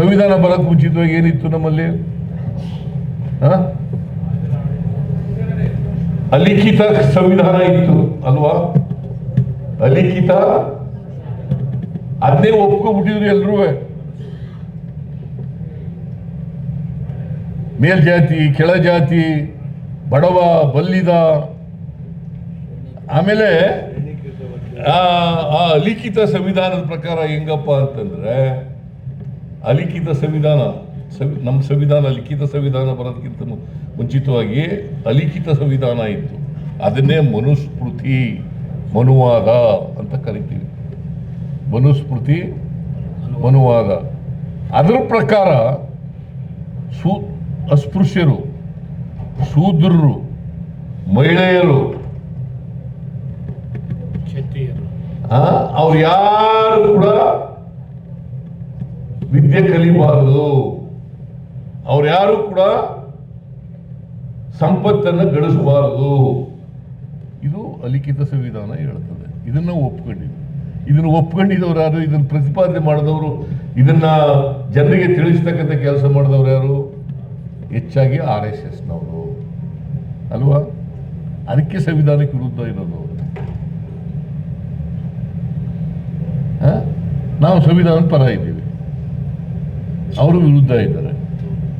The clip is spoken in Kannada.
ಸಂವಿಧಾನ ಬರಕ್ ಮುಂಚಿತವಾಗಿ ಏನಿತ್ತು ನಮ್ಮಲ್ಲಿ? ಅಲಿಖಿತ ಸಂವಿಧಾನ ಇತ್ತು, ಅಲ್ವಾ? ಅಲಿಖಿತ? ಅದನ್ನೇ ಒಪ್ಕೊಂಡ್ಬಿಟ್ಟಿದ್ರು ಎಲ್ರೂ. ಮೇಲ್ಜಾತಿ, ಕೆಳಜಾತಿ, ಬಡವ, ಬಲ್ಲಿದ. ಆಮೇಲೆ ಆ ಅಲಿಖಿತ ಸಂವಿಧಾನದ ಪ್ರಕಾರ ಹೆಂಗಪ್ಪ ಅಂತಂದ್ರೆ ಅಲಿಖಿತ ಸಂವಿಧಾನ ಸಂವಿ- ನಮ್ಮ ಸಂವಿಧಾನ ಲಿಖಿತ ಸಂವಿಧಾನ ಬರೋದಕ್ಕಿಂತ ಮುಂಚಿತವಾಗಿಯೇ ಮುಂಚಿತವಾಗಿ ಅಲಿಖಿತ ಸಂವಿಧಾನ ಇತ್ತು. ಅದನ್ನೇ ಮನುಸ್ಮೃತಿ ಮನುವಾದ ಅಂತ ಕರಿತೀವಿ. ಮನುಸ್ಮೃತಿ ಮನುವಾದ. ಅದರ ಪ್ರಕಾರ ಸೂ ಅಸ್ಪೃಶ್ಯರು ಶೂದ್ರರು ಮಹಿಳೆಯರು ಅವ್ರು ಯಾರು ಕೂಡ ವಿದ್ಯೆ ಕಲಿಬಾರದು. ಅವ್ರು ಯಾರು ಕೂಡ ಸಂಪತ್ತನ್ನು ಗಳಿಸಬಾರದು. ಇದು ಅಲಿಖಿತ ಸಂವಿಧಾನ ಹೇಳ್ತದೆ ಇದನ್ನು ಒಪ್ಕೊಂಡಿದ್ದು. ಇದನ್ನು ಒಪ್ಕೊಂಡಿದ್ದವ್ರು ಯಾರು? ಇದನ್ನು ಪ್ರತಿಪಾದನೆ ಮಾಡಿದವರು, ಇದನ್ನ ಜನರಿಗೆ ತಿಳಿಸ್ತಕ್ಕಂಥ ಕೆಲಸ ಮಾಡಿದವ್ರು ಯಾರು? ಹೆಚ್ಚಾಗಿ ಆರ್ ಎಸ್ ಎಸ್ನವರು. ಅಲ್ವಾ? ಅದಕ್ಕೆ ಸಂವಿಧಾನಕ್ಕೆ ವಿರುದ್ಧ ಇರೋದು? ನಾವು ಸಂವಿಧಾನದ ಪರ ಇದ್ದೀವಿ. ಅವರು ವಿರುದ್ಧ ಇದ್ದಾರೆ